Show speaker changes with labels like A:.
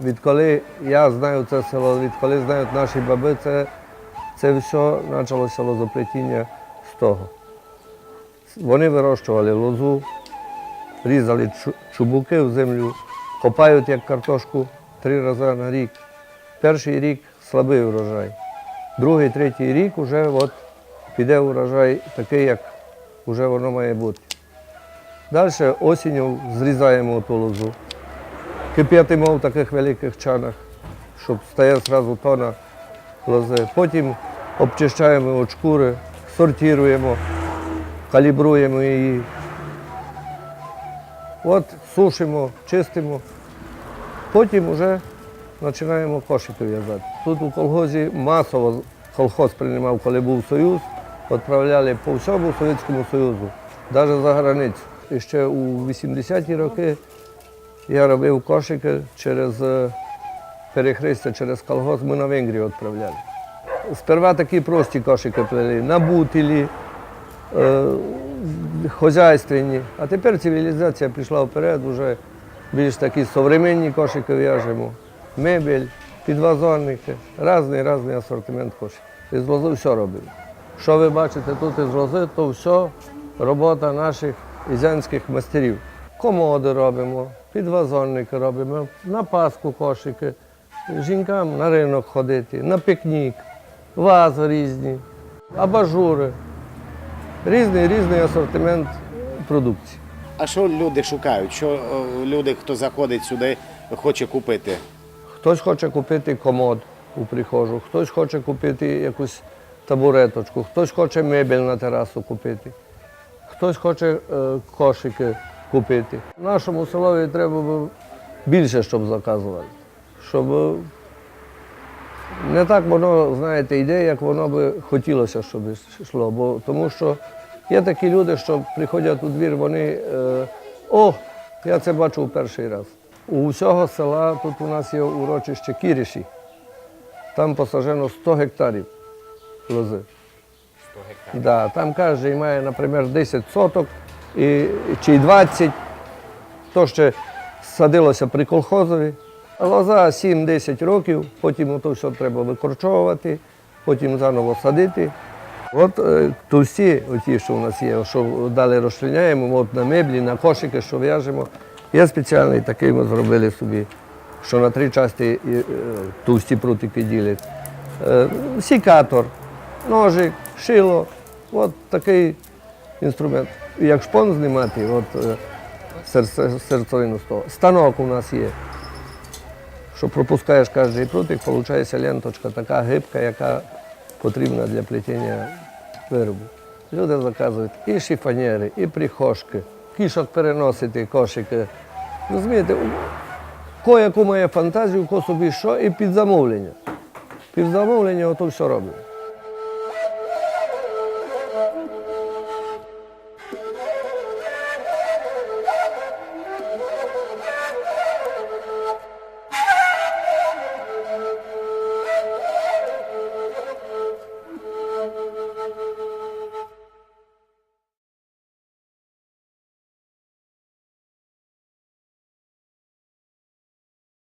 A: відколи я знаю це село, відколи знають наші баби, це, це все почалося лозоплетіння з того. Вони вирощували лозу, різали чубуки в землю, копають як картошку три рази на рік. Перший рік слабий урожай. Другий, третій рік вже от піде урожай такий, як вже воно має бути. Далі осінню зрізаємо ту лозу, кип'ятимо в таких великих чанах, щоб стає одразу тона лози. Потім обчищаємо від шкури, сортуємо, калібруємо її. От сушимо, чистимо. Потім вже починаємо кошики в'язати. Тут у колгозі масово колхоз приймав, коли був Союз, відправляли по всьому Совєтському Союзу, навіть за границю. І ще у 80-ті роки я робив кошики через е, перехрестя, через колгоз, ми на Венгрію відправляли. Сперва такі прості кошики плели, на бутилі, е, хозяйственні. А тепер цивілізація пішла вперед, вже більш такі современні кошики в'яжемо, мебель, підвазонники, різний різний асортимент кошиків. Із лози все робимо. Що ви бачите тут із лози, то все робота наших ізянських майстерів. Комоди робимо, підвазонники робимо, на паску кошики, жінкам на ринок ходити, на пікнік, вази різні, абажури. Різний різний асортимент продукції.
B: А що люди шукають? Що е, люди, хто заходить сюди, хоче купити?
A: Хтось хоче купити комод у прихожу, хтось хоче купити якусь табуреточку, хтось хоче мебель на терасу купити, хтось хоче е, кошики купити. Нашому селові треба більше, щоб заказували. Щоб е, не так воно, знаєте, йде, як воно би хотілося, щоб йшло. Бо, тому що є такі люди, що приходять у двір, вони е, о, я це бачу в перший раз. У всього села тут у нас є урочище Кіріші. Там посаджено 100 гектарів лози.
B: 100 гектарів.
A: Да, там кожен має, наприклад, 10 соток і, чи 20. То ще садилося при колхозові. Лоза 7-10 років, потім то все треба викорчовувати, потім заново садити. От е, товсті, оті, що у нас є, що далі розчленяємо, от на меблі, на кошики, що в'яжемо. Є спеціальний такий ми зробили собі, що на три частини е, товсті прутики ділять. Е, Сікатор, ножик, шило. От такий інструмент. Як шпон знімати, от е, серцевину з того. Станок у нас є. Що пропускаєш кожен прутик, виходить ленточка така гибка, яка потрібна для плетіння виробу. Люди заказують і шифонєри, і прихожки, кішок переносити, кошики. Розумієте, у- кое-яку має фантазію, ко собі що, і під замовлення. Під замовлення ото все робить.